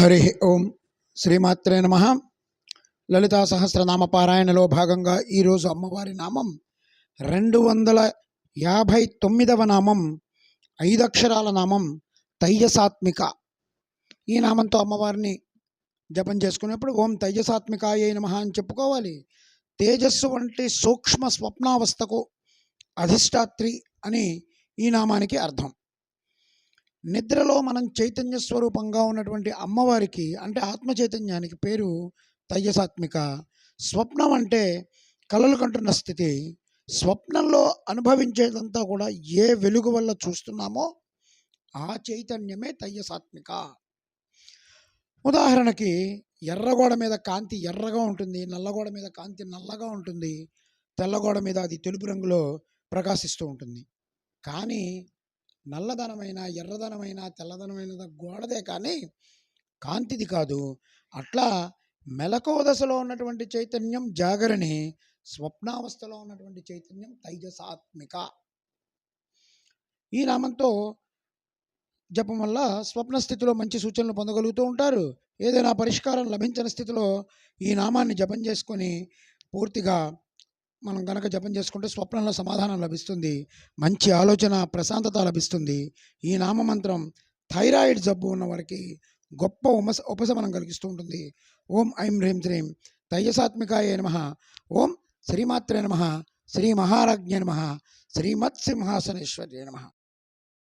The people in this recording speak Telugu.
హరి ఓం శ్రీమాత్రే నమ లలితా సహస్రనామ పారాయణలో భాగంగా ఈరోజు అమ్మవారి నామం రెండు వందల యాభై తొమ్మిదవ నామం ఐదక్షరాల నామం తైజసాత్మిక ఈ నామంతో అమ్మవారిని జపం చేసుకునేప్పుడు ఓం తైజసాత్మికాయ నమ అని చెప్పుకోవాలి. తేజస్సు వంటి సూక్ష్మ స్వప్నావస్థకు అధిష్టాత్రి అని ఈ నామానికి అర్థం. నిద్రలో మనం చైతన్య స్వరూపంగా ఉన్నటువంటి అమ్మవారికి అంటే ఆత్మ చైతన్యానికి పేరు తైజసాత్మిక స్వప్నం అంటే కలలు కంటున్న స్థితి. స్వప్నంలో అనుభవించేదంతా కూడా ఏ వెలుగు వల్ల చూస్తున్నామో ఆ చైతన్యమే తైజసాత్మిక ఉదాహరణకి ఎర్రగోడ మీద కాంతి ఎర్రగా ఉంటుంది నల్లగోడ మీద కాంతి నల్లగా ఉంటుంది తెల్లగోడ మీద అది తెలుపు రంగులో ప్రకాశిస్తూ ఉంటుంది. కానీ నల్లదనమైన ఎర్రదనమైన తెల్లధనమైన గోడదే కానీ కాంతిది కాదు. అట్లా మెలకువ దశలో ఉన్నటువంటి చైతన్యం జాగరణి స్వప్నావస్థలో ఉన్నటువంటి చైతన్యం తైజసాత్మిక. ఈ నామంతో జపం వల్ల స్వప్న స్థితిలో మంచి సూచనలు పొందగలుగుతూ ఉంటారు. ఏదైనా పరిష్కారం లభించని స్థితిలో ఈ నామాన్ని జపం చేసుకొని పూర్తిగా మనం గనక జపం చేసుకుంటే స్వప్నంలో సమాధానం లభిస్తుంది. మంచి ఆలోచన ప్రశాంతత లభిస్తుంది. ఈ నామమంత్రం థైరాయిడ్ జబ్బు ఉన్న వారికి గొప్ప ఉపశ ఉపశమనం కలిగిస్తూ ఉంటుంది. ఓం ఐం హ్రీం శ్రీం తైజసాత్మికాయ నమ. ఓం శ్రీమాత్రే నమ. శ్రీ మహారాజ్ఞ నమ. శ్రీమత్ సింహాసనేశ్వర్య నమ.